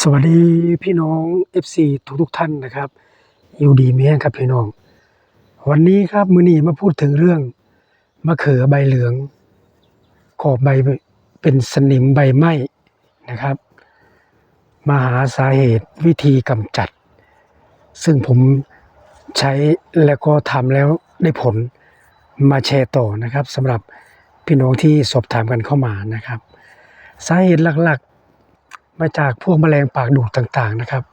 สวัสดีพี่น้อง FC ทุกทุกท่านนะครับอยู่ดีมีแห้งครับพี่น้อง วันนี้ครับมือนีมาพูดถึงเรื่องมะเขือใบเหลือง ขอบใบเป็นสนิมใบไหม้นะครับ มาหาสาเหตุวิธีกำจัด ซึ่งผมใช้แล้วก็ทำแล้วได้ผลมาแชร์ต่อนะครับสำหรับพี่น้องที่สอบถามกันเข้ามานะครับ สาเหตุหลัก มาจากพวกแมลงปากดูดต่างๆนะครับ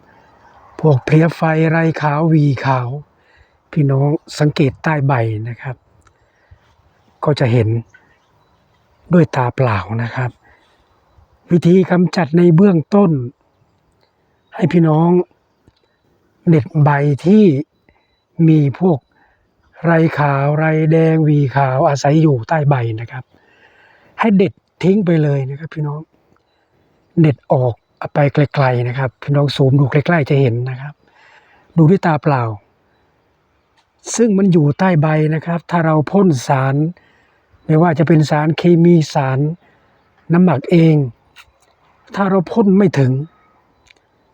พวกเพลี้ยไฟไรขาววีขาว พี่น้องสังเกตใต้ใบนะครับ ก็จะเห็นด้วยตาเปล่านะครับ วิธีกำจัดในเบื้องต้น ให้พี่น้องเด็ดใบที่มีพวกไรขาวไรแดงวีขาวอาศัยอยู่ใต้ใบนะครับ ให้เด็ดทิ้งไปเลยนะครับพี่น้อง เด็ดออกไปไกลๆนะครับพี่น้องซูมดูใกล้ๆจะเห็นนะครับ ดูด้วยตาเปล่า ซึ่งมันอยู่ใต้ใบนะครับ ถ้าเราพ่นสาร ไม่ว่าจะเป็นสารเคมีสารน้ำหมักเอง ถ้าเราพ่นไม่ถึง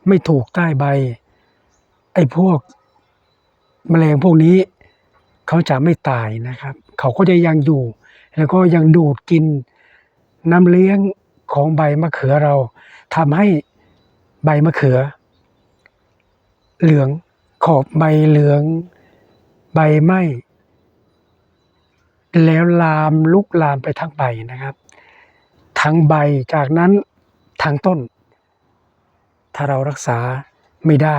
ไม่ถูกใต้ใบ ไอ้พวกแมลงพวกนี้เขาจะไม่ตายนะครับ เขาก็จะยังอยู่ แล้วก็ยังดูดกินน้ำเลี้ยง ของใบมะเขือเราทำให้ใบมะเขือ เหลืองขอบใบเหลือง ใบไหมแล้วลามลุกลามไปทั้งใบนะครับ ทั้งใบจากนั้นทั้งต้น ถ้าเรารักษาไม่ได้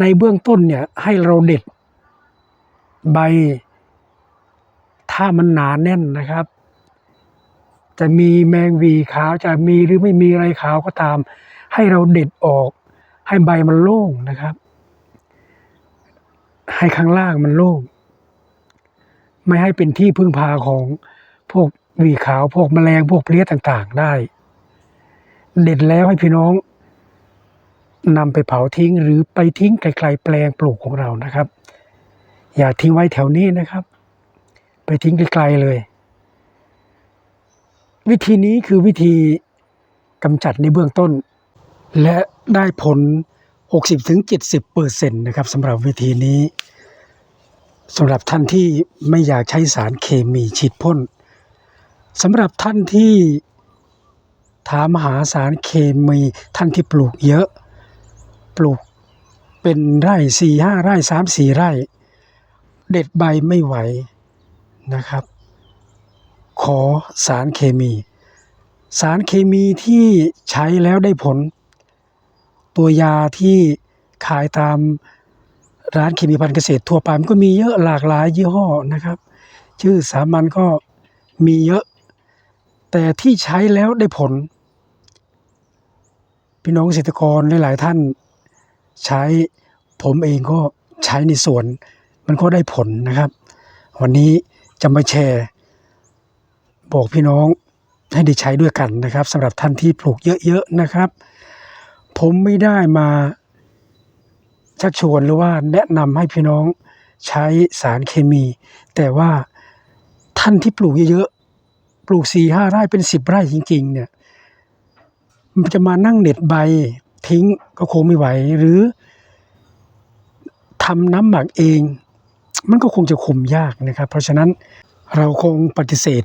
ในเบื้องต้นเนี่ยให้เราเด็ด ใบ ถ้ามันหนาแน่นนะครับ จะมีแมงวีขาวจะมีหรือไม่มีอะไรขาวก็ตาม ให้เราเด็ดออก ให้ใบมันโล่งนะครับ ให้ข้างล่างมันโล่งไม่ให้เป็นที่พึ่งพาของพวกวีขาวพวกแมลงพวกเพลี้ยต่างๆได้ เด็ดแล้วให้พี่น้องนำไปเผาทิ้งหรือไปทิ้งไกลๆแปลงปลูกของเรานะครับ อย่าทิ้งไว้แถวนี้นะครับ ไปทิ้งไกลๆเลย วิธีนี้คือวิธีกำจัดในเบื้องต้น และได้ผล 60-70%เปอร์เซ็นต์นะครับสำหรับวิธีนี้สำหรับท่านที่ไม่อยากใช้สารเคมีฉีดพ่นสำหรับท่านที่ถามหาสารเคมีท่านที่ปลูกเยอะ ปลูกเป็นไร่สี่ห้าไร่สามสี่ไร่ เด็ดใบไม่ไหวนะครับ ขอสารเคมี สารเคมีที่ใช้แล้วได้ผล ตัวยาที่ขายตามร้านเคมีพันเกษตรทั่วไปมันก็มีเยอะหลากหลายยี่ห้อนะครับ ชื่อสามัญก็มีเยอะ แต่ที่ใช้แล้วได้ผล พี่น้องเกษตรกรหลาย ๆ ท่านใช้ผมเองก็ใช้ในสวน มันก็ได้ผลนะครับ วันนี้จะมาแชร์ บอกพี่น้องให้ได้ใช้ด้วยกันนะครับสำหรับท่านที่ปลูกเยอะๆนะครับ ผมไม่ได้มาชักชวนหรือว่าแนะนำให้พี่น้องใช้สารเคมี แต่ว่าท่านที่ปลูกเยอะๆปลูกสี่ห้าไร่เป็นสิบไร่จริง ๆ เนี่ยมันจะมานั่งเด็ดใบทิ้งก็คงไม่ไหว หรือทำน้ำหมักเอง มันก็คงจะคุมยากนะครับ เพราะฉะนั้นเราคงปฏิเสธ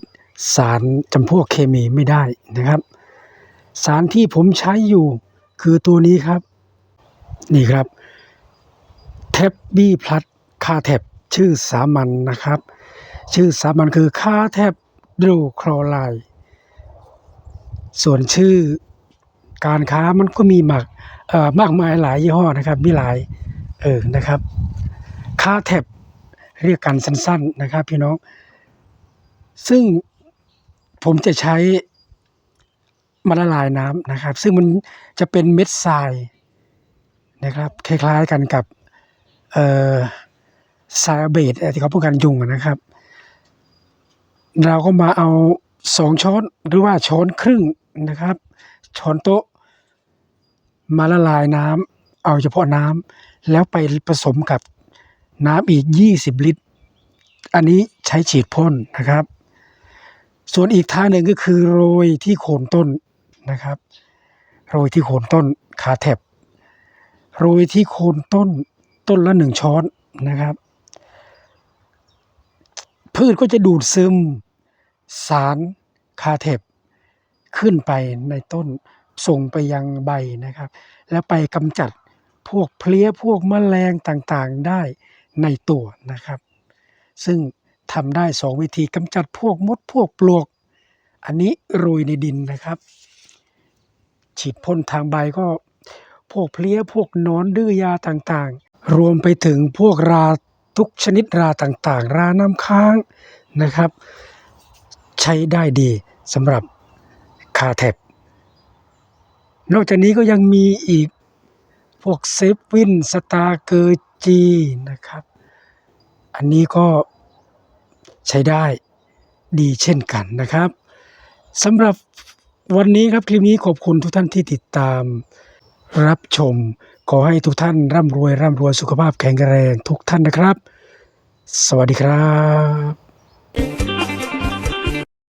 สารจำพวกเคมีไม่ได้นะครับ สารที่ผมใช้อยู่คือตัวนี้ครับ นี่ครับเทปบี้พลัสคาแทบชื่อสามัญนนะครับ ชื่อสามัญคือคาแทบดูคลอไรด์ส่วนชื่อการค้ามันก็มีมักมากมายหลายยี่ห้อนะครับ มีหลายเออนะครับคาแทบเรียกกันสั้น ๆนะครับพี่น้อง ซึ่ง ผมจะใช้มาละลายน้ำนะครับ ซึ่งมันจะเป็นเม็ดทรายนะครับ คล้ายๆกันกับเอ่อซาเบตที่เขาป้องกันยุงนะครับ เราก็มาเอาสองช้อนหรือว่าช้อนครึ่งนะครับ ช้อนโต๊ะ มาละลายน้ำเอาเฉพาะน้ำแล้วไปผสมกับน้ำอีก 20 ลิตร อันนี้ใช้ฉีดพ่นนะครับ ส่วนอีกทางหนึ่งก็คือโรยที่โคนต้นนะครับ โรยที่โคนต้นคาแทบโรยที่โคนต้นต้นละหนึ่งช้อนนะครับ พืชก็จะดูดซึมสารคาเทปขึ้นไปในต้นส่งไปยังใบนะครับ แล้วไปกำจัดพวกเพลี้ยพวกแมลงต่างๆได้ในตัวนะครับ ซึ่ง ทำได้สองวิธีกำจัดพวกมดพวกปลวก อันนี้โรยในดินนะครับ ฉีดพ่นทางใบก็พวกเพลี้ยพวกนอนดื้อยาต่างๆ รวมไปถึงพวกราทุกชนิดราต่างๆ ราน้ำค้างนะครับ ใช้ได้ดีสำหรับคาแท็บนอกจากนี้ก็ยังมีอีกพวกเซฟวินสตาร์เกอร์จีนะครับ อันนี้ก็ ใช้ได้ดีเช่นกันนะครับสำหรับวันนี้ครับคลิปนี้ขอบคุณทุกท่านที่ติดตามรับชม ขอให้ทุกท่านร่ำรวยร่ำรวยสุขภาพแข็งแรงทุกท่านนะครับ สวัสดีครับ